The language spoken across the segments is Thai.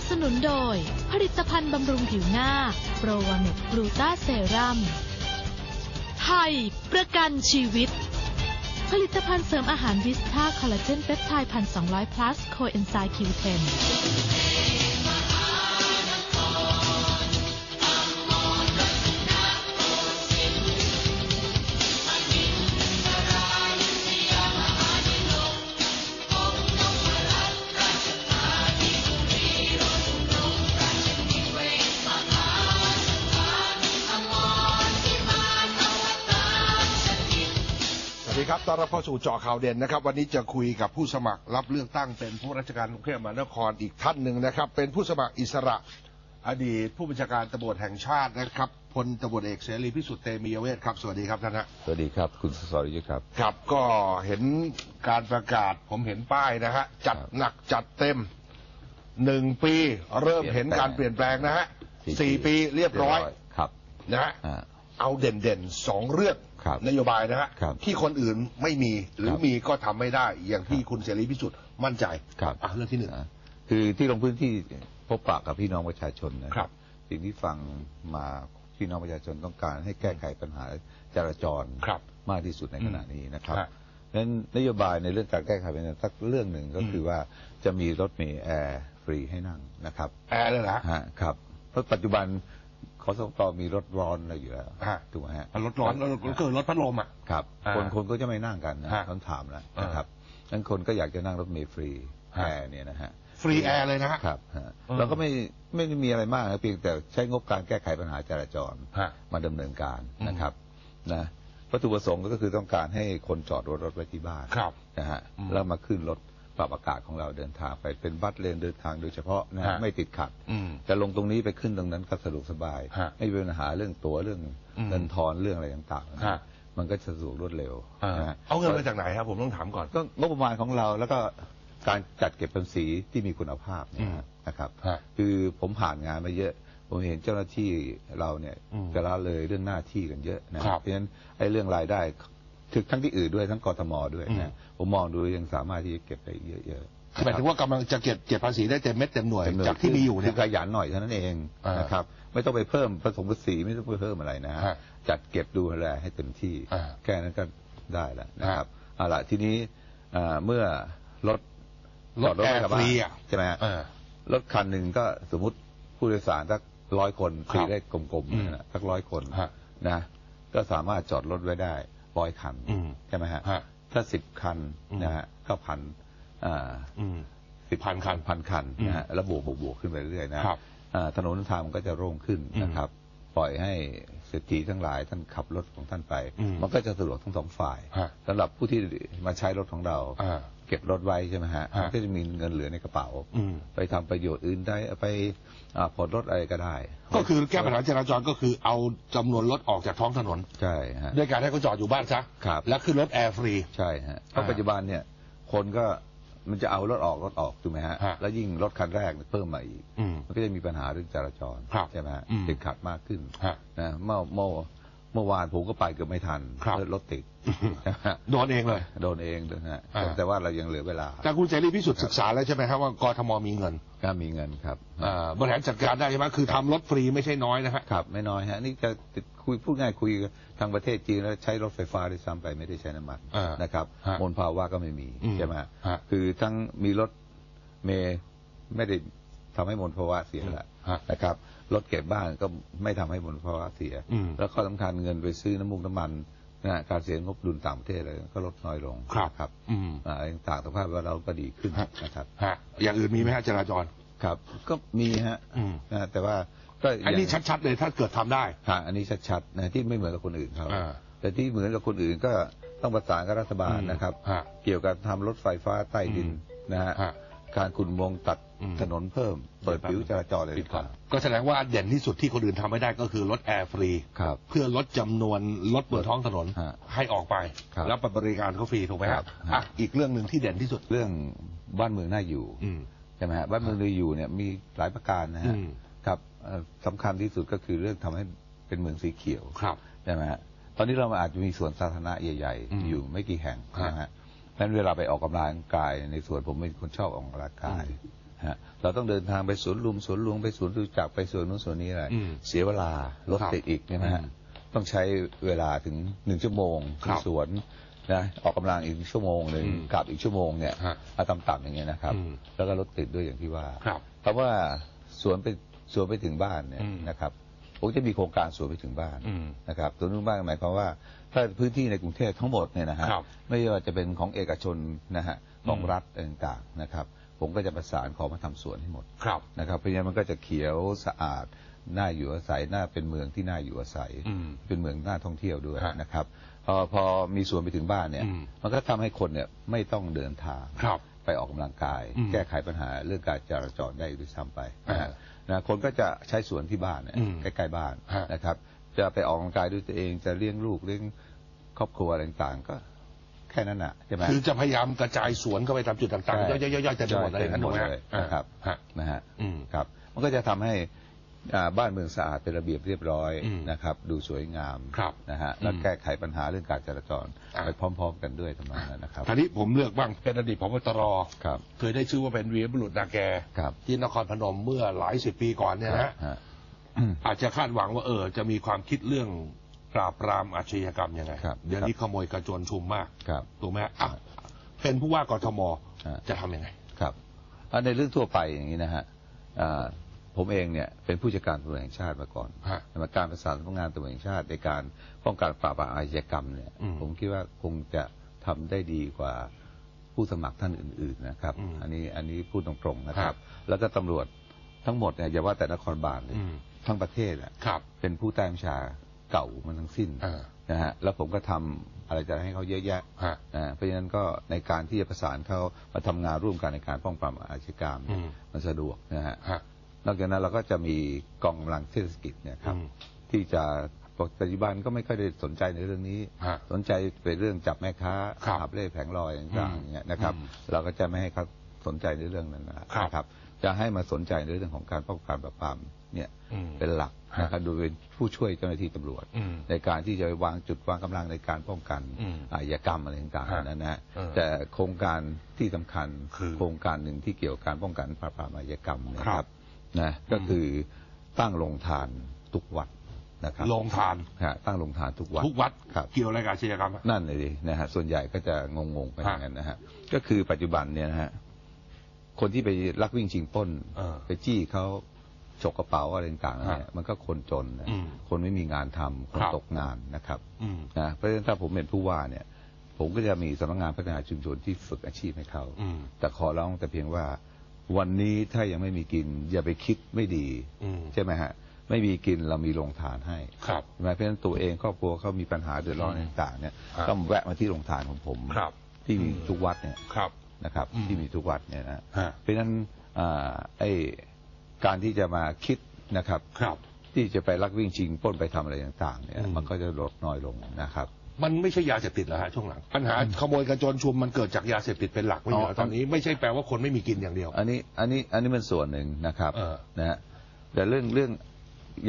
บสนุนโดย ผลิตภัณฑ์บำรุงผิวหน้า โปรวาเมกบลูต้าเซรั่มไทย ประกันชีวิต ผลิตภัณฑ์เสริมอาหารวิสตาคอลลาเจนเปปไทด์พันสองร้อยพลัสโคเอนไซม์คิวเทน วัสดีครับต้อนรับเข้าสู่เจาะข่าวเด่นนะครับ วันนี้จะคุยกับผู้สมัครรับเลือกตั้งเป็นผู้ราชการกรุงเทพมหานครอีกท่านหนึ่งนะครับ เป็นผู้สมัครอิสระอดีตผู้บัญชาการตำรวจแห่งชาตินะครับพลตำรวจเอกเสรีพิสุทธิ์เตมียเวทครับสวัสดีครับท่านฮะสวัสดีครับคุณสรยุทธครับครับก็เห็นการประกาศผมเห็นป้ายนะฮะจัดครับหนักจัดเต็มหนึ่งปีเริ่มเปลี่ยนเห็นการเปลี่ยนแปลงนะฮะสี่สี่ปีเรียบร้อยครับนะฮะอ่าเอาเด่นๆสองเรื่อง ครับนโยบายนะฮะครับที่คนอื่นไม่มีหรือครับมีก็ทำไม่ได้ อย่างที่คุณเสรีพิสุทธิ์มั่นใจครับอะเรื่องที่หนึ่งอ่าคือที่ลงพื้นที่พบปะกับพี่น้องประชาชนนะครับสิ่งที่ฟังมาพี่น้องประชาชนต้องการให้แก้ไขปัญหาจราจรครับมากที่สุดในขณะนี้นะครับฮะดังนั้นนโยบายในเรื่องการแก้ไขปัญหาสักเรื่องหนึ่งก็คือว่าจะมีรถเมล์แอร์ฟรีให้นั่งนะครับ แอร์เลยนะฮะครับเพราะปัจจุบันข อสมกมีรถร้อนอะไรอยู่แล้วฮะ ถูกไหมฮะรถร้อนรถก็คือรถพัดลมอะ ครับ อ่าคนคนก็จะไม่นั่งกันนะฮะต้องถามแล้วอ่านนะครับนั้นคนก็อยากจะนั่งรถเมล์ฟรีฮะ แอร์เนี่ยนะฮะฟรีแอร์เลยนะฮะ ครับฮะอืม เราก็ไม่ไม่ได้มีอะไรมากนะเพียงแต่ใช้งบการแก้ไขปัญหาจราจร ฮะ มาดำเนินการอืม นะครับนะวัตถุประสงค์ก็คือต้องการให้คนจอดรถรถไว้ที่บ้านครับ นะฮะอืม แล้วมาขึ้นรถ ปรับอากาศของเราเดินทางไปเป็นบัสเลนเดินทางโดยเฉพาะนะฮะฮะไม่ติดขัดอืมจะลงตรงนี้ไปขึ้นตรงนั้นก็สะดวกสบาย ฮะไม่มีปัญหาเรื่องตั๋วเรื่องอืมเงินทอนเรื่องอะไรต่างๆนะฮะ มันก็จะสะดวกรวดเร็วอ่านะฮะเอาเงินมาจากไหนครับผมต้องถามก่อน ก็งบประมาณของเราแล้วก็การจัดเก็บภาษีที่มีคุณภาพเนยอืมนะครับ ฮะคือผมผ่านงานมาเยอะ ผมเห็นเจ้าหน้าที่เราเนี่ยอืมจะละเลยเรื่องหน้าที่กันเยอะนะครับ เพราะฉะนั้นไอ้เรื่องรายได้ ถึงทั้งที่อื่นด้วยทั้งกทมด้วยอืมนะผมมองดูยังสามารถที่จะเก็บได้เยอะๆหมายถึงว่ากำลังจะเก็บเก็บภาษีได้เต็มเม็ดเต็มหน่วยจำนวนจากที่มีอยู่คืเนี่ยขยันหน่อยเท่านั้นเองอ่านนะครับไม่ต้องไปเพิ่มผสมภาษีไม่ต้องไปเพิ่มอะไรนะฮะฮะจัดเก็บดูแลให้เต็มที่อ่าแค่นั้นก็ได้แล้วนะครับเอาล่ะทีนี้อ่าเมื่อรถรถจดแอร์ไว้กับฟบ้านรีอะใช่ไหมฮะเออรถคันหนึ่งก็สมมติผู้โดยสารสักร้อยคนครับตีได้กลมอืมๆนะสักร้อยคนฮะนะก็สามารถจอดรถไว้ได้ ร้อยคันอืมใช่ไหมฮะฮะถ้าสิบคันอืมนะฮะก็พันอ่าอืมสิบพันคันพันคันอืมนะฮะแล้วบวกบวกบวกขึ้นไปเรื่อยๆนะครับอ่าถนนทางมันก็จะโล่งขึ้นอืมนะครับ ปล่อยให้เศรษฐีทั้งหลายท่านขับรถของท่านไปอืมมันก็จะสะดวกทั้งสองฝ่ายฮะสำหรับผู้ที่มาใช้รถของเราอ่า เก็บรถไว้ใช่ไหมฮะฮะมันก็จะมีเงินเหลือในกระเป๋าอืมไปทำประโยชน์อื่นได้ไปอ่าผ่อนรถอะไรก็ได้ ก็คือแก้ปัญหาจราจรก็คือเอาจำนวนรถออกจากท้องถนนใช่ฮะด้วยการให้เขาจอดอยู่บ้านซะครับแล้วขึ้นรถแอร์ฟรีใช่ฮะเพราะอ่าปัจจุบันเนี่ยคนก็มันจะเอารถออกรถออกถูกไหมฮะฮะแล้วยิ่งรถคันแรกเนี่ยเพิ่มมาอีกอืมมันก็จะมีปัญหาเรื่องจราจรครับใช่ไหมฮะอืมติดขัดมากขึ้นฮะนะเมื่อเมื่อ เมื่อวานผมก็ไปเกือบไม่ทันครับ รถติดโดนเองเลย โดนเองด้วยนะฮะอ่า แต่ว่าเรายังเหลือเวลาแต่คุณเสรีพิสุทธิ์ศึกษาแล้วใช่ไหมครับว่ากทมมีเงินก็มีเงินครับ อ่าบริหารจัดการได้ใช่ไหมคือทำรถฟรีไม่ใช่น้อยนะฮะ ครับไม่น้อยฮะนี่จะติดคุยพูดง่ายคุยกับทางประเทศจีนแล้วใช้รถไฟฟ้าด้วยซ้ำไปไม่ได้ใช้น้ำมันอ่านนะครับฮะมลภาวะก็ไม่มีอืมใช่ไหมฮะฮะคือทั้งมีรถเมย์ไม่ได้ทำให้มลภาวะเสียแหละฮะนะครับ รถเก็บบ้านก็ไม่ทำให้มลภาวะเสียอืมแล้วข้อสำคัญเงินไปซื้อน้ำมูกน้ำมันนะฮะการเสียงบดุลต่างประเทศอะไรก็ลดน้อยลงครับนะครับอืมอ่าอะไรต่างๆสภาพแวดเราก็ดีขึ้นฮะนะครับฮะอย่างอื่นมีไหมฮะจราจรครับ ก็มีฮะอืมนะแต่ว่าก็อันนี้ย่างชัดๆเลยถ้าเกิดทำได้ฮะอันนี้ชัดๆนะที่ไม่เหมือนกับคนอื่นเขาอ่าแต่ที่เหมือนกับคนอื่นก็ต้องประสานกับรัฐบาลอืมนะครับฮะเกี่ยวกับทำรถไฟฟ้าใต้ดินอืมนะฮะฮะ การขุดอุโมงค์ตัดอืม ถนนเพิ่ม เปิดผิวจราจรอะไรปิดก่อนต่างก็แสดงว่าเด่นที่สุดที่คนอื่นทำไม่ได้ก็คือรถแอร์ฟรีๆครับ เพื่อลดจำนวนรถบนท้องถนนฮะให้ออกไป ครับแล้วบริการเขาฟรีถูกไหมครัฮะบอะอีกเรื่องหนึ่งที่เด่นที่สุด เรื่องบ้านเมืองน่าอยู่อืม ใช่ไหมฮะบ้านเมืองน่าอยู่เนี่ยมีหลายประการนะฮะอืม ครับเอ่อสำคัญที่สุดก็คือเรื่องทำให้เป็นเมืองสีเขียว ครับ ใช่ไหมฮะ ตอนนี้เราอาจจะมีสวนสาธารณะใหญ่ อืมๆ อยู่ไม่กี่แห่งฮะนะฮะ นั้นเวลาไปออกกำลังกาย ในสวนผมเป็นคนชอบออกกำลังกายฮะเราต้องเดินทางไปสวนลุมสวนหลวงไปสวนตุจักรไปสวนนู้นสวนนี้อะไรอืมเสียเวลารถครับติดอีกใช่ไหมฮะอืมต้องใช้เวลาถึงหนึ่งชั่วโมงครัที่บสวนนะออกกำลังอีกชั่วโมงหนึ่งอืมกลับอีกชั่วโมงเนี่ยฮะเอาต่ำๆอย่างเงี้ยนะครับอืมแล้วก็รถติดด้วยอย่างที่ว่าครับเพราะว่าสวนไปสวนไปถึงบ้านเนี่ยอืมนะครับผมจะมีโครงการสวนไปถึงบ้านอืมนะครับสวนไปถึงบ้านหมายความว่า ถ้าพื้นที่ในกรุงเทพทั้งหมดเนี่ยนะฮะครับไม่ว่าจะเป็นของเอกชนนะฮะของอืมรัฐต่างๆนะครับ ผมก็จะประสานขอมาทำสวนให้หมดครับ นะครับเพราะฉะนั้นมันก็จะเขียวสะอาดน่าอยู่อาศัยน่าเป็นเมืองที่น่าอยู่อาศัย อืม เป็นเมืองน่าท่องเที่ยวด้วยฮะนะครับพอพอมีสวนไปถึงบ้านเนี่ย อืม มันก็ทำให้คนเนี่ยไม่ต้องเดินทาง ครับ ไปออกกำลังกาย อืมแก้ไขปัญหาเรื่องการจราจรได้ด้วยซ้ำไปนะอ่าฮะนะคนก็จะใช้สวนที่บ้านเนี่ยอืมใกล้ๆบ้านฮะนะครับ จะไปออกกำลังกายด้วยตัวเอง จะเลี้ยงลูกเลี้ยงครอบครัวอะไรต่างๆก็แค่นั้นน่ะใช่ไหมคือจะพยายามกระจายสวนเข้าไปตามจุดต่างใช่ๆย่อยๆๆๆจะหมดเลยใช่นะถูกไหมเต็มหมดเลยนะครับฮะนะฮะอืมครับ มันก็จะทำให้อ่าบ้านเมืองสะอาดเป็นระเบียบเรียบร้อยอืมนะครับ ดูสวยงามครับนะฮะอืมแล้วแก้ไขปัญหาเรื่องการจราจรอะไปพร้อม ๆ กันด้วยทำนองนั้นนะครับทีนี้ผมเลือกบ้างเป็นอดีตพบตรครับเคยได้ชื่อว่าเป็นวีรบุรุษนาแกครับที่นครพนมเมื่อหลายสิบปีก่อนเนี่ยนะฮะฮะ อาจจะคาดหวังว่าเออ จะมีความคิดเรื่องปราบปรามอาชญากรรมยังไง ครับเดี๋ยวนี้ขโมยกระโจนชุมมากครับถูกไหมฮะอะเป็นผู้ว่ากทมฮะจะทำยังไงครับอันในเรื่องทั่วไปอย่างนี้นะฮะอ่าผมเองเนี่ยเป็นผู้จัดการตำรวจแห่งชาติมาก่อนฮะมาการประสานสำนักงานตำรวจแห่งชาติในการป้องกันปราบปรามอาชญากรรมเนี่ยอืมผมคิดว่าคงจะทำได้ดีกว่าผู้สมัครท่านอื่น ๆ นะครับอืมอันนี้อันนี้พูดตรงๆนะครับฮะแล้วก็ตำรวจทั้งหมดเนี่ยอย่าว่าแต่นครบาลเลยอืม ทั้งประเทศอะครับเป็นผู้ใต้บัญชาเก่ามันทั้งสิ้นอ่า นะฮะแล้วผมก็ทำอะไรจะให้เขาเยอะแยะฮะนะเพราะฉะนั้นก็ในการที่จะประสานเขามาทำงานร่วมกันในการป้องปรามอาชญากรรมเนี่ยอืม มันสะดวกนะฮะ ฮะ นอกจากนั้นเราก็จะมีกองกำลังเทศกิจเนี่ยครับอืมที่จะปัจจุบันก็ไม่ค่อยได้สนใจในเรื่องนี้ ฮะสนใจเป็นเรื่องจับแม่ค้าครับขับเล่แผงลอยต่างอืมๆอย่างเงี้ยนะครับ อืมเราก็จะไม่ให้เขาสนใจในเรื่องนั้นนะครับนะครับ จะให้มาสนใจในเรื่องของการป้องกันปราบปรามเนี่ยอืมเป็นหลักนะครับโดยเป็นผู้ช่วยเจ้าหน้าที่ตำรวจอืมในการที่จะไปวางจุดวางกำลังในการป้องกันอืมอาชญากรรมอะไรต่างฮะๆนั้นนะฮะเออแต่โครงการที่สำคัญคือโครงการหนึ่งที่เกี่ยวกับการป้องกันปราบปรามอาชญากรรมเนยคครัรับบนะก็คือตั้งโรงทานทุกวัดนะครับลงทานฮะตั้งโรงทานทุกวัดทุกวัดครับเกี่ยวอะไรกับอาชญากรรมฮะนั่นเลยดินะฮะส่วนใหญ่ก็จะงงๆไปอย่างนั้นนะฮะก็คือปัจจุบันเนี่ยนะฮะ คนที่ไปลักวิ่งชิงปล้นเออไปจี้เขาฉกกระเป๋าอะไรต่างๆเนี่ยฮะมันก็คนจนนะอืมคนไม่มีงานทำคนครับ ตกงานนะครับ อืม นะเพราะฉะนั้นถ้าผมเป็นผู้ว่าเนี่ย ผมก็จะมีสำนักงานพัฒนาชุมชนที่ฝึกอาชีพให้เขา อืม แต่ขอร้องแต่เพียงว่า วันนี้ถ้ายังไม่มีกิน อย่าไปคิดไม่ดี อืม ใช่ไหมฮะ ไม่มีกินเรามีโรงทานให้ครับ ใช่ไหมเพราะฉะนั้นตัวเองครอบครัวเขามีปัญหาเดือดร้อนอืมต่างๆเนี่ยครับต้องแวะมาที่โรงทานของผม ครับ ที่มีอืมทุกวัดเนี่ย ครับ นะครับ อืมที่มีทุกวัดเนี่ยนะฮะ เพราะฉะนั้นอ่าไอ้การที่จะมาคิดนะครับ ครับ ที่จะไปลักวิ่งชิงปล้นไปทำอะไรต่างๆเนี่ยอืม มันก็จะลดน้อยลงนะครับ มันไม่ใช่ยาเสพติดเหรอฮะช่วงหลัง ปัญหาขโมยกระโจนชุมมันเกิดจากยาเสพติดเป็นหลักไม่ใช่เหรอ๋ออ ตอนนี้ไม่ใช่แปลว่าคนไม่มีกินอย่างเดียว อันนี้อันนี้อันนี้มันส่วนหนึ่งนะครับเออ นะฮะแต่เรื่องเรื่อง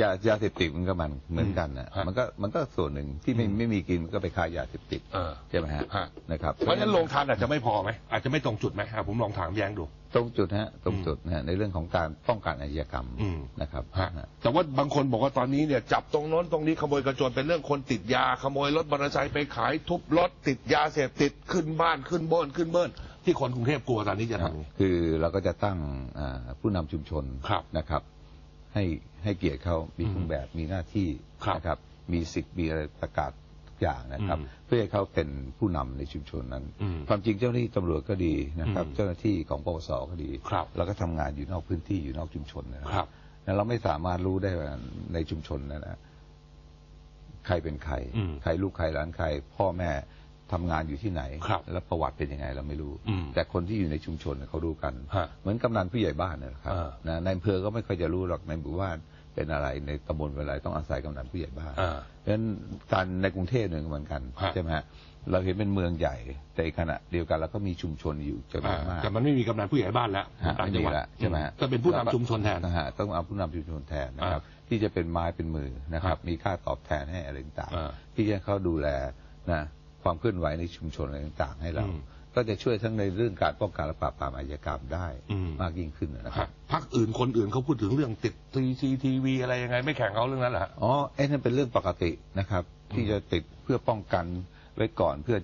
ยายาเสพติดมันก็มันเหมือนกันนะฮะมันก็มันก็ส่วนหนึ่งที่ไม่อืมไม่มีกินก็ไปค้ายาเสพติดเออใช่ไหมฮะฮะ นะครับเพราะฉะนั้นลงทานอาจจะไม่พอไหมอาจจะไม่ตรงจุดไหมอะผมลองถามแย้งดู ตรงจุดฮะตรงจุดนะฮะในเรื่องของการป้องกันอาชญากรรมอืม นะครับฮะฮะ แต่ว่าบางคนบอกว่าตอนนี้เนี่ยจับตรงโน้นตรงนี้ขโมยกระโจนเป็นเรื่องคนติดยาขโมยรถมอเตอร์ไซค์ไปขายทุบรถติดยาเสพติดขึ้นบ้านขึ้นบ้านขึ้นเบิ้ลที่คนกรุงเทพกลัวตอนนี้จะทำยังไง คือเราก็จะตั้งอ่าผู้นำชุมชนครับนะครับ ให้ให้เกียรติเขามีเครื่องแบบมีหน้าที่ครับนะครับ มีสิทธิ์มีอะไรประกาศทุกอย่างนะครับอืมเพื่อให้เขาเป็นผู้นำในชุมชนนั้นอืมความจริงเจ้าหน้าที่ตำรวจก็ดีนะครับอืมเจ้าหน้าที่ของปปสก็ดีครับเราก็ทำงานอยู่นอกพื้นที่อยู่นอกชุมชนนะคครัรับบแล้วเราไม่สามารถรู้ได้ว่าในชุมชนนะนะใครเป็นใครอืมใครลูกใครหลานใคร พ่อแม่ ทำงานอยู่ที่ไหนครับแล้วประวัติเป็นยังไงเราไม่รู้อืมแต่คนที่อยู่ในชุมชนเนี่ยเขารู้กันฮะเหมือนกำนันผู้ใหญ่บ้านเนยนะครับเออนะในอำเภอก็ไม่ค่อยจะรู้หรอกในหมู่บ้านเป็นอะไรในตำบลเป็นอะไรต้องอาศัยกำนันผู้ใหญ่บ้านอ่าเพราะฉะนั้นการในกรุงเทพเนี่ยก็เหมือนกันฮะใช่ไหมฮะเราเห็นเป็นเมืองใหญ่ แต่อีกขณะเดียวกันเราก็มีชุมชนอยู่จำนวนมากแต่มันไม่มีกำนันผู้ใหญ่บ้านแล้วฮะต่างจังหวัดไม่มีละใช่ไหมฮะก็เป็นผู้นำชุมชนแทนนะฮะต้องเอาผู้นำชุมชนแทนนะครับที่จะเป็นไม้เป็นมือนะครับ มีค่าตอบแทนให้อะไรต่างอ่าๆที่จะเขาดูแลนะ ความเคลื่อนไหวในชุมชนอะไรต่าง ๆ ให้เราอืมก็จะช่วยทั้งในเรื่องการป้องกันและปราบปรามอาชญากรรมได้อืมมากยิ่งขึ้นนะคครัรับบพักอื่นคนอื่นเขาพูดถึงเรื่องติดทีซีทีวีอะไรยังไง ไม่แข่งเขาเรื่องนั้นเหรอฮะอ๋อไอ้นั่นเป็นเรื่องปกตินะครับ ที่จะติดเพื่อป้องกันไว้ก่อนเพื่อ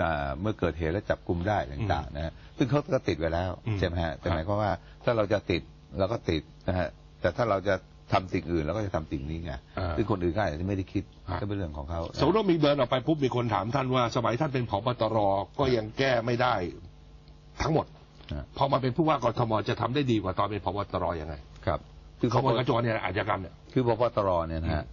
อ่าเมื่อเกิดเหตุแล้วจับกลุ่มได้ต่างๆนะฮะซึ่งเขาก็ติดไว้แล้วอืมใช่ไหมฮะแต่ครับหมายความว่าถ้าเราจะติดเราก็ติดนะฮะแต่ถ้าเราจะ ทำสิ่งอื่นเราก็จะทำสิ่งนี้ไงอ่าซึ่งคนอื่นก็อาจจะไม่ได้คิดครับก็เป็นเรื่องของเขาสมมติว่ามีเดินออกไปปุ๊บมีคนถามท่านว่า สมัยท่านเป็นผบตรก็ยังแก้ไม่ได้ ทั้งหมดนะพอมาเป็นผู้ว่ากทมจะทำได้ดีกว่าตอนเป็นผบตรยังไงครับ คือขเขาโมยกระโจนเนี่ยอาชญากรรมเนี่ย คือพบตรเนี่ยนะฮะ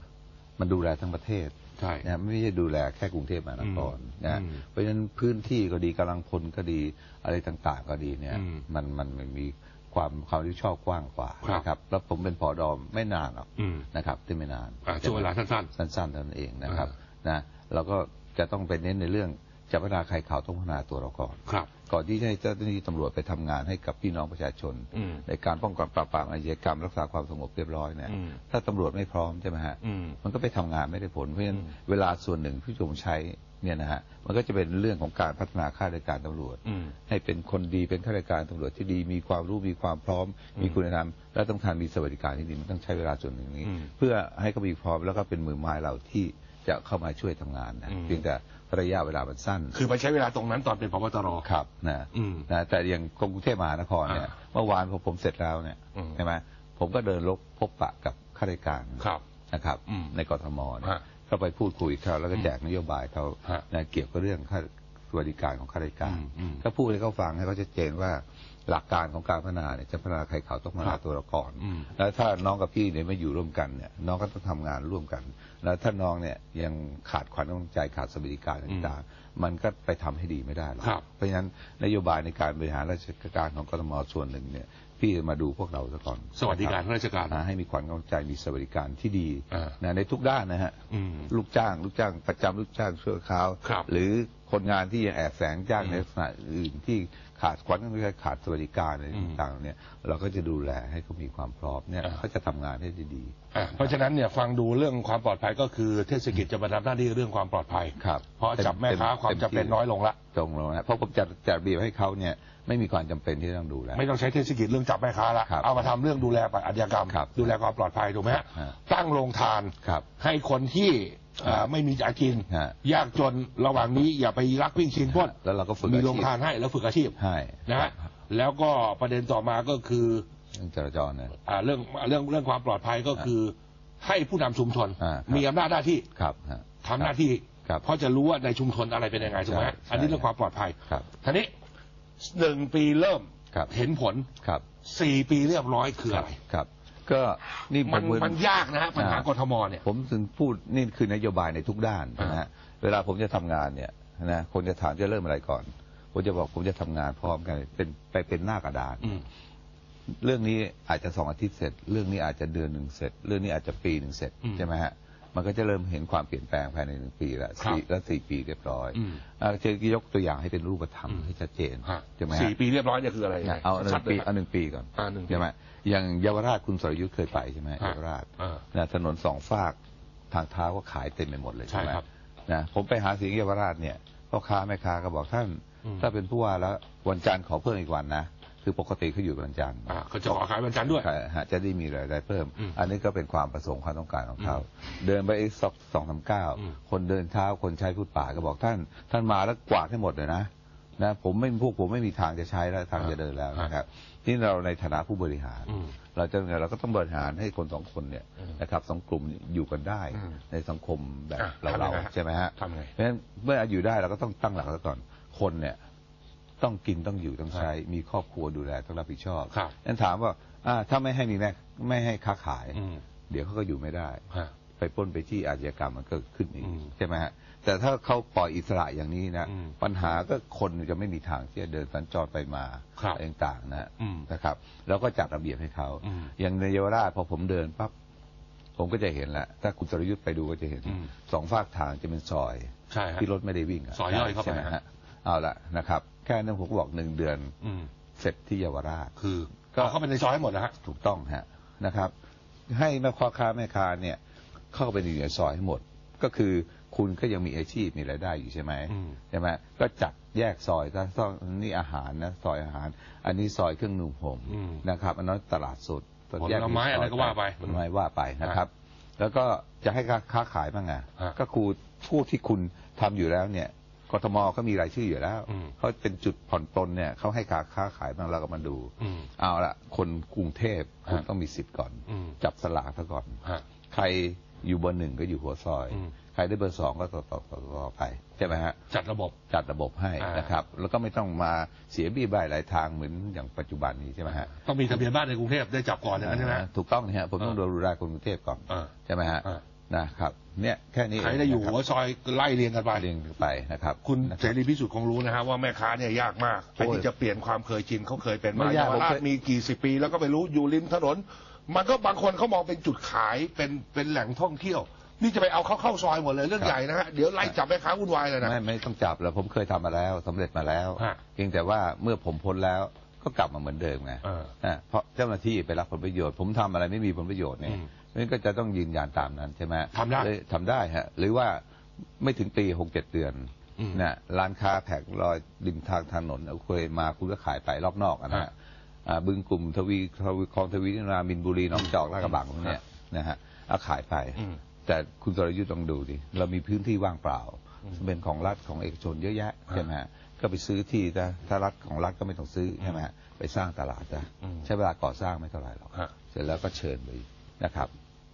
มันดูแลทั้งประเทศ ใช่ นะไม่ใช่ดูแลแค่กรุงเทพมหานครนะอืมเพราะฉะนั้นพื้นที่ก็ดีกำลังพลก็ดีอะไรต่างๆก็ดีเนี่ย อืม มันมันมันมี ความความรับผิดชอบกว้างกว่าครับ นะครับแล้วผมเป็นผอดอมไม่นานหรอกอืมนะครับที่ไม่นานอ่าช่วงเวลาสั้น สั้นๆเท่านั้นเองนะครับอ่นะเราก็จะต้องไปเน้นในเรื่องจะพัฒนาใครข่าวต้องพัฒนาตัวเราก่อน ๆ ครับ ก่อนที่จะให้เจ้าหน้าที่ตำรวจไปทำงานให้กับพี่น้องประชาชน อืม ในการป้องกันปราบปรามอาชญากรรมรักษาความสงบเรียบร้อยเนี่ยอืม ถ้าตำรวจไม่พร้อมใช่ไหมฮะ อืม มันก็ไปทำงานไม่ได้ผล เพราะฉะนั้นอืมเวลาส่วนหนึ่งที่ผมใช้ เนี่ยนะฮะมันก็จะเป็นเรื่องของการพัฒนาข้าราชการตำรวจอืมให้เป็นคนดีเป็นข้าราชการตำรวจที่ดีมีความรู้มีความพร้อมอืมมีคุณธรรมและต้องการมีสวัสดิการที่ดีมันต้องใช้เวลาส่วนหนึ่งนี้อืมเพื่อให้เขามีพร้อมแล้วก็เป็นมือไม้เราที่จะเข้ามาช่วยทำงานนะอืมเพียงแต่ระยะเวลามันสั้น คือไปใช้เวลาตรงนั้นตอนเป็นผบตรครับนะอืมนะแต่อย่างกรุงเทพมหานครเนี่ยอ่าเมื่อวานพอผมเสร็จแล้วเนี่ยอืมใช่ไหมผมก็เดินลบพบปะกับข้าราชการครับนะครับอืมในกทมเนี่ยฮะ ก็ไปพูดคุยเขาแล้วก็แจกนโยบายเขาฮะนะเกี่ยวกับเรื่องค่าสวัสดิการของข้าราชการอืมอืมก็พูดให้เขาฟังให้เขาชัดเจนว่าหลักการของการพัฒนาเนี่ยจะพัฒนาใครเขาต้องพัฒนาตัวเราก่อนอืม แล้วถ้าน้องกับพี่เนี่ยไม่อยู่ร่วมกันเนี่ยน้องก็ต้องทำงานร่วมกัน แล้วถ้าน้องเนี่ยยังขาดความต้องใจขาดสวัสดิการต่างๆ มันก็ไปทำให้ดีไม่ได้หรอก ครับ เพราะฉะนั้นนโยบายในการบริหารราชการของกทมส่วนหนึ่งเนี่ย พี่มาดูพวกเราซะก่อนสวัสดิการข้าราชการอ่าให้มีความเข้าใจมีสวัสดิการที่ดีอ่านะในทุกด้านนะฮะอืมลูกจ้าง ลูกจ้างประจำลูกจ้างชั่วคราว ครับหรือคนงานที่ยังแอบแฝงจ้างอืมในลักษณะอื่นที่ ขาดความต้องการขาดสวัสดิการอะไรอืมต่างๆเนี่ย เราก็จะดูแลให้เขามีความพร้อมเนี่ยอ่าเขาจะทำงานได้ดีอะเพราะฉะนั้นเนี่ยฟังดูเรื่องความปลอดภัยก็คือเทศกิจจะมาทำหน้าที่เรื่องความปลอดภัยครับเพราะจับแม่ค้าเต็มความจำเป็นเต็มที่น้อยลงละตรงลงนะเพราะผมจัดจัดระเบียบให้เขาเนี่ยไม่มีความจำเป็นที่ต้องดูแลไม่ต้องใช้เทศกิจเรื่องจับแม่ค้าละครับเอามาทำเรื่องดูแลอาชญากรรมครับดูแลความปลอดภัยถูกไหมฮะฮะตั้งโรงทานครับให้คนที่ อ่าครับไม่มีจะกิน ฮะยากจนระหว่างนี้อย่าไปรักวิ่งชิงปล้นแล้วเราก็ฝึกมีอาโรงชีพ ทานให้แล้วฝึกอาชีพให้นะฮะแล้วก็ประเด็นต่อมาก็คือเรื่องจราจรเนี่ยอ่าเรื่องเรื่องเรื่องความปลอดภัยก็คือ ให้ผู้นำชุมชน อ่าครับ มีอำนาจหน้าที่ครับฮะ ทำหน้าที่ ครับเพราะจะรู้ว่าในชุมชนอะไรเป็นยังไงถูกไหมใช่อันนี้ใช่เรื่องความปลอดภัยครับทีนี้หนึ่งปีเริ่มครับ เห็นผลครับสี่ปีเรียบร้อยคืออะไร ครับ ก็นี่ผมันมมันยากนะฮะปัญหาอ่ากทมเนี่ย ผมถึงพูดนี่คือนโยบายในทุกด้านอ่านนะฮะเวลาผมจะทำงานเนี่ยนะคนจะถามจะเริ่มอะไรก่อน ผมจะบอกผมจะทำงานพร้อมกัน เป็นไปเป็นหน้ากระดานอืมเรื่องนี้อาจจะสองอาทิตย์เสร็จ เรื่องนี้อาจจะเดือนหนึ่งเสร็จ เรื่องนี้อาจจะปีหนึ่งเสร็จอืมใช่ไหมฮะ มันก็จะเริ่มเห็นความเปลี่ยนแปลงภายในหนึ่งปีละครับสี่และสี่ปีเรียบร้อยอืมอ่าจะยกตัวอย่างให้เป็นรูปธรรมอืมให้ชัดเจนฮะใช่ไหมสี่ฮะปีเรียบร้อยเนี่ยคืออะไรเนี่ยเอาหนึ่ชัดงเลปียฮะเอาหนึ่งปีก่อนอ่าหนึ่งปีใช่ไหมอย่างเยาวราชคุณสรยุทธ์เคยไปใช่ไหมฮะเยาวราชอ่านะถนนสองฝากทางเท้าก็ขายเต็มไปหมดเลยใช่ใช่ไหมครับนะผมไปหาเสียงเยาวราชเนี่ยพ่อค้าแม่ค้าก็บอกท่านอืมถ้าเป็นผู้ว่าแล้ววันจันทร์ขอเพิ่มอีกวันนะ คือปกติเขาอยู่วันจันทร์อ่าเขาจะขอขายวันจันทร์ด้วยใช่ฮะจะได้มีรายได้เพิ่มอืมอันนี้ก็เป็นความประสงค์ความต้องการของเขาอืเดินไปอีกสองสองสามเก้าอืมคนเดินเท้าคนใช้ฟุตป่าทก็บอกท่าน ท่านมาแล้วกวาดให้หมดเลยนะนะผมไม่พวกผมไม่มีทางจะใช้แล้วทางจะเดินแล้วนะครับนี่เราในฐานะผู้บริหารอืมเราจะเราก็ต้องบริหารให้คนสองคนเนี่ยอืมนะครับสองกลุ่มอยู่กันได้อืมในสังคมแบบอะเราทำเรายังไงฮะใช่ไหมฮะทำไงเพราะฉะนั้นเมื่ออยู่ได้เราก็ต้องตั้งหลักไว้ก่อนคนเนี่ย ต้องกินต้องอยู่ต้องใช้ มีครอบครัวดูแลต้องรับผิดชอบครับนั้นถามว่าอ่าถ้าไม่ให้มีแม่ไม่ให้ค้าขาย อืมเดี๋ยวเขาก็อยู่ไม่ได้ ฮะ ไปปล้นไปที่อาชญากรรมมันก็ขึ้นอีกอืมใช่ไหมฮะแต่ถ้าเขาปล่อยอิสระอย่างนี้นะอืมปัญหาก็คนจะไม่มีทางที่จะเดินสัญจรไปมาครับอะไรต่างๆนะอืมนะครับแล้วก็จัดระเบียบให้เขาอืมอย่างในเยาวราชพอผมเดินปั๊บผมก็จะเห็นแหละถ้าคุณสรยุทธ์ไปดูก็จะเห็นอืม สองฝากทางจะเป็นซอย ใช่ฮะ ที่รถไม่ได้วิ่งะซอยย่อยเข้าไปใช่หมฮะฮะ เอาละนะครับ แค่นั้นผมก็บอกหนึ่งเดือนอืมเสร็จที่เยาวราช คือก็ก็เข้าไปในซอยให้หมดนะฮะ ถูกต้องฮะนะครับ ให้แม่ค้าค้าแม่ค้าเนี่ย เข้าไปอยู่ในซอยให้หมด ก็คือคุณก็ยังมีอาชีพมีรายได้อยู่ใช่ไหมอืม ใช่ไหมก็จัดแยกซอยถ้าซอยนี่อาหารนะซอยอาหาร อันนี้ซอยเครื่องนุ่งห่มอืม นะครับ อันนั้นตลาดสดผลไม้อะไรก็ว่าไปผลไม้ว่าไปนะครับ แล้วก็จะให้ค้าค้าขายบ้างไงฮะ ก็คูผู้ที่คุณทำอยู่แล้วเนี่ย กทมก็มีรายชื่ออยู่แล้วอืมเขาเป็นจุดผ่อนปลนเนี่ยเขาให้ค้าค้าขายบ้างเราก็มาดูอืมเอาละคนกรุงเทพคุณฮะต้องมีสิทธิ์ก่อนอืมจับสลากซะก่อนฮะใครอยู่เบอร์หนึ่งก็อยู่หัวซอยอืมใครได้เบอร์สองก็ต่อต่อต่อต่อไปใช่ไหมฮะจัดระบบจัดระบบให้อ่านนะครับ แล้วก็ไม่ต้องมาเสียบี้ใบายหลายทางเหมือนอย่างปัจจุบันนี้ใช่ไหมฮะต้องมีทะเบียนบ้านในกรุงเทพได้จับก่อนอย่างนั้นใช่ไหมอ่าถูกต้องนะฮะผมต้องอ่าดูแลคนกรุงเทพก่อนอ่าใช่ไหมฮะอ่า นะครับ เนี่ยแค่นี้ใครได้อยู่หัวซอยไล่เรียงกันไปเรียงไปนะครับคุณนะเสรีพิสุทธิ์คงรู้นะฮะว่าแม่ค้าเนี่ยยากมากไอ้ที่จะเปลี่ยนความเคยชินเขาเคยเป็นมาไม่ยากเยาวราผมชเคยมีกี่สิบปี แล้วก็ไม่รู้อยู่ริมถนน มันก็บางคนเขามองเป็นจุดขายเป็นเป็นแหล่งท่องเที่ยวนี่จะไปเอาเขาเข้าซอยหมดเลยเรื่องใหญ่นะฮะเดี๋ยวไล่จับแม่ค้าวุ่นวายเลยนะไม่ไม่ต้องจับแล้วผมเคยทำมาแล้วสำเร็จมาแล้วฮะเพียงแต่ว่าเมื่อผมพ้นแล้วก็กลับมาเหมือนเดิมไงเออนะเพราะเจ้าหน้าที่ไปรับผลประโยชน์ ผมทำอะไรไม่มีผลประโยชน์เนี่ยอืม นั่นก็จะต้องยืนยันตามนั้นใช่ไหมทำได้เลยทำได้ฮะหรือว่าไม่ถึงปีหกเจ็ดเดือนอืมนะร้านค้าแผงลอยริมทางถนนเอาเคยมาคุณก็ขายไปรอบนอกอะนะฮะฮะอ่าบึงกลุ่มทวีทวีคลองทวีนิรามินบุรีหนองจอกลาดกระบังพวกเนี่ยนะฮะเอาขายไปอืมแต่คุณสรยุทธ์ต้องดูดิเรามีพื้นที่ว่างเปล่าเป็นของรัฐของเอกชนเยอะแยะใช่ไหมฮะก็ไปซื้อที่ถ้าถ้ารัฐของรัฐก็ไม่ต้องซื้อใช่ไหมฮะไปสร้างตลาดนะอืมใช้เวลาก่อสร้างไม่เท่าไหร่หรอกฮะเสร็จแล้วก็เชิญไปนะครับ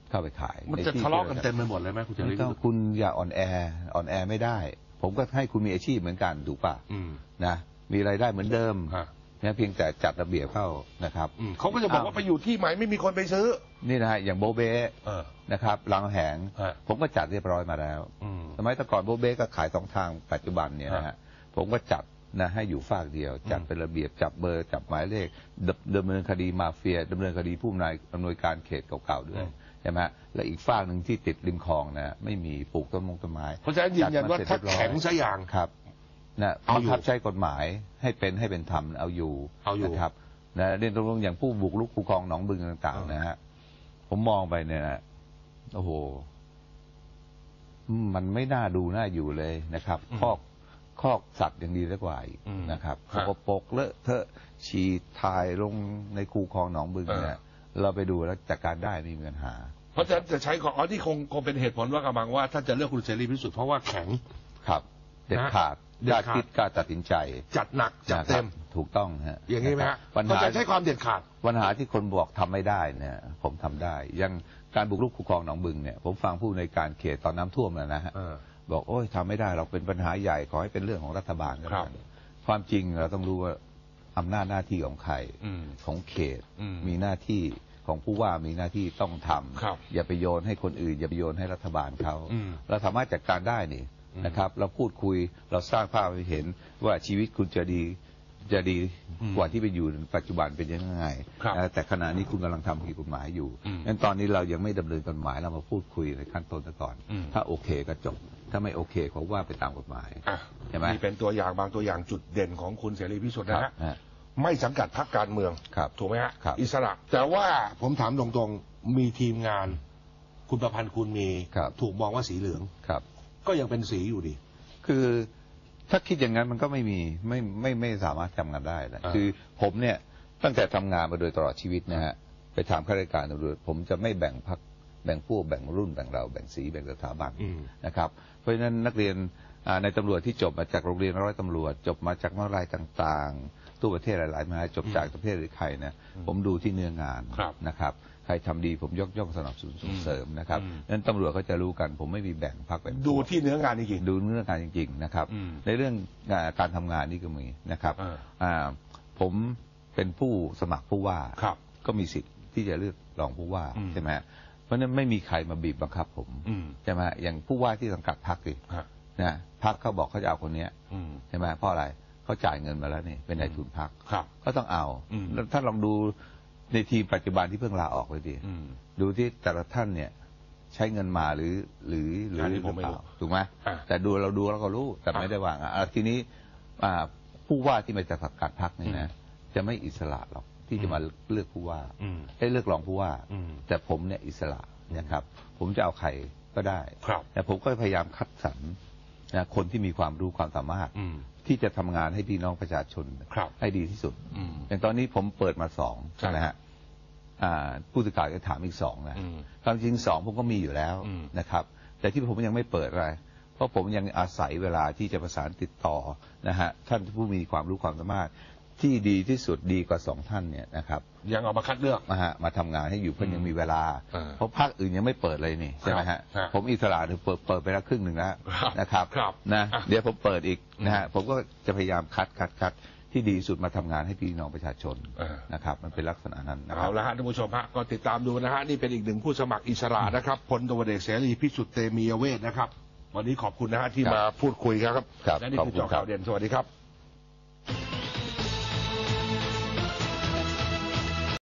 เข้าไปขายมันในจะที่ทะเลาะกันที่เต็มไปหมดเลยไหมคุณเจไม่ริญต้องคุณอย่าอ่อนแออ่อนแอไม่ได้ ผมก็ให้คุณมีอาชีพเหมือนกันถูกป่ะอืมนะมีรายได้เหมือนเดิมฮะนะเพียงแต่จัดระเบียบเข้านะครับอืมเขาก็จะบอกว่าไปอยู่ที่ใหม่ไม่มีคนไปซื้อ นี่นะฮะอย่างโบเบ้เออนะครับรามคำแหงฮะผมก็จัดเรียบร้อยมาแล้วอืมสมัยแต่ก่อนโบเบ้ก็ขายสองทางปัจจุบันเนี่ยนะฮะผมก็จัดนะให้อยู่ฝากเดียว จัดอืมเป็นระเบียบจับเบอร์จับหมายเลขดำดำเนินคดีมาเฟียดำเนินคดีผู้อำนวยอำนวยการเขตเก่าๆด้วย ใช่ไหมฮะและอีกฝากหนึ่งที่ติดริมคลองนะไม่มีปลูกต้นมงต้นไม้เพราะฉะนั้นยืนยันว่าจัถ้าดมเสร็จเรียบร้อยแข็งซะอย่างครับนะเอาบัองยู่คับใช้กฎหมายให้เป็นให้เป็นธรรมเอาอยู่เอาอยู่นะครับนะเรียนตรงๆอย่างผู้บุกรุกคูคลองหนองบึงต่างเออๆนะฮะผมมองไปเนี่ยนะโอ้โหอืมมันไม่น่าดูน่าอยู่เลยนะครับคอกคอกสัตว์ยังดีสักกว่าอีกอืมนะครับสฮะกปรกเลอะเทอะฉีดถ่ายลงในคูคลองหนองบึงเนี่ย เราไปดูแล้วจัดการได้ไม่มีปัญหา เพราะฉะนั้นจะใช้ของอ๋อที่คงคงเป็นเหตุผลว่ากำลังว่า ถ้าจะเลือกคุณเสรีพิสุทธิ์เพราะว่าแข็งครับเด็ดขาดเด็กดล้าขาดคิดกล้าตัดสินใจ จัดหนักจัดเต็มนะครับถูกต้องฮะอย่างนี้ไหมฮะปัญก็หาจะใช้ความเด็ดขาดปัญหาที่คนบอกทำไม่ได้เนี่ยผมทำได้อยังการบุกรุกคูคลองหนองบึงเนี่ยผมฟังผู้ในวยการเขตตอนน้ำท่วมแล้วนะฮะเออบอกโอ้ยทำไม่ได้เราเป็นปัญหาใหญ่ขอให้เป็นเรื่องของรัฐบาลก็แล้วกันความจริงเราต้องรู้ว่า อำนาจหน้าที่ของใครอืมของเขตอืมมีหน้าที่ของผู้ว่ามีหน้าที่ต้องทำครับอย่าไปโยนให้คนอื่น อย่าไปโยนให้รัฐบาลเขาอืมเราสามารถจัดการได้นี่อืมนะครับ เราพูดคุยเราสร้างภาพให้เห็นว่าชีวิตคุณจะดี จะดีอืมกว่าที่ไปอยู่ปัจจุบันเป็นยังไงครับนะแต่ขณะนี้คุณกำลังทำผิดกฎหมายอยู่อืมงั้นตอนนี้เรายังไม่ดำเนินกฎหมายเรามาพูดคุยในขั้นต้นซะก่อนอืมถ้าโอเคก็จบ ถ้าไม่โอเคเขาว่าไปตามกฎหมายอะใช่ไหมนี่เป็นตัวอย่างบางตัวอย่างจุดเด่นของคุณเสรีพิสุทธิ์ครันะบฮะฮะไม่สังกัดพรรคการเมืองครับถูกไหมฮะครับอิสระ แต่ว่าผมถามตรงๆมีทีมงาน คุณประพันธ์คุณมีครับถูกมองว่าสีเหลืองครับ ก็ยังเป็นสีอยู่ดี คือ ถ้าคิดอย่างนั้นมันก็ไม่มีไม่ไม่ไม่สามารถทำงานได้นะอ่าคือผมเนี่ยตั้งแต่ทำงานมาโดยตลอดชีวิตนะฮะไปทำข้าราชการตำรวจผมจะไม่แบ่งพักแบ่งพวกแบ่งรุ่นแบ่งเราแบ่งสีแบ่งสถาบันอืมนะครับเพราะฉะนั้นนักเรียนอ่าในตำรวจที่จบมาจากโรงเรียนร้อยตำรวจ จบมาจากมหาวิทยาลัยต่าง ๆ ตู้ประเทศหลายๆมหาวิทยาลัยจบจากประเทศหรือใครนะผมดูที่เนื้องานครับนะครับใครทำดีผมยกย่องสนับสนุนส่งเสริมนะครับอืมนั้นตำรวจเขาจะรู้กันผมไม่มีแบ่งพักแบ่งพวกดูที่เนื้องานจริงดูเรื่องการจริงๆนะครับอืมในเรื่องงานการทำงานนี่ก็มีนะครับอ่าอ่าผมเป็นผู้สมัครผู้ว่าครับก็มีสิทธิ์ที่จะเลือกรองผู้ว่าอืมใช่ไหมฮะเพราะฉะนั้นไม่มีใครมาบีบบังคับผมอืมใช่ไหมฮะอย่างผู้ว่าที่สังกัดพรรคสิฮะนะพรรคเขาบอกเขาจะเอาคนเนี้ยอืมใช่ไหมเพราะอะไรเขาจ่ายเงินมาแล้วนี่เป็นนายทุนพรรคครับก็ต้องเอาอืมแล้วถ้าลองดู ในทีมปัจจุบันที่เพิ่งลาออกเลยดิอืมดูที่แต่ละท่านเนี่ย ใช้เงินมาหรือ หรือหรืออันนี้ผมไม่หรู้เปล่าถูกไหมอะแต่ดูเราดูแล้วก็รู้แต่อะไม่ได้วางอะอะทีนี้อ่าผู้ว่าที่มาจากสังกัดพรรคนี่นะอืมจะไม่อิสระหรอกที่จะมาเลือกผู้ว่าอืมให้เลือกรองผู้ว่าอืมแต่ผมเนี่ยอิสระนะครับ ผมจะเอาใครก็ได้ครับแต่ผมก็พยายามคัดสรรนะคนที่มีความรู้ความสามารถอืม ทที่จะทำงานให้พี่น้องประชาชน ครับให้ดีที่สุด อืม อย่างตอนนี้ผมเปิดมาสองใช่นะฮะอ่าผู้สื่อข่าวจะถามอีกสองนะ อืม ความจริงสองผมก็มีอยู่แล้วอืมนะครับ แต่ที่ผมยังไม่เปิดอะไร เพราะผมยังอาศัยเวลาที่จะประสานติดต่อนะฮะท่านผู้มีความรู้ความสามารถ ที่ดีที่สุดดีกว่าสองท่านเนี่ยนะครับยังเอามาคัดเลือกมาฮะมาทำงานให้อยู่เพื่อนยังมีเวลา เออเพราะภาคอื่นยังไม่เปิดเลยนี่ใช่ไหมฮะครับผมอิสระเนี่ยเปิดเปิดไปแล้วครึ่งหนึ่งแล้วครับนะครับครับนะอะ เดี๋ยวผมเปิดอีกนะฮะผมก็จะพยายามคัดคัดคัดที่ดีที่สุดมาทำงานให้พี่น้องประชาชนเออ นะครับ มันเป็นลักษณะนั้นนะครัเอาบ ละฮะท่านผู้ชมฮะก็ติดตามดูนะฮะนี่เป็นอีกหนึ่งผู้สมัครอิสระนะครับพลตำรวจเอกเสรีพิสุทธิ์เตมียเวทนะครับ วันนี้ขอบคุณนะฮะที่ครับมาพูดคุยครับครับและนี่ขอบคือคุณเจอครับ ข่าวเด่นสวัสดีครับ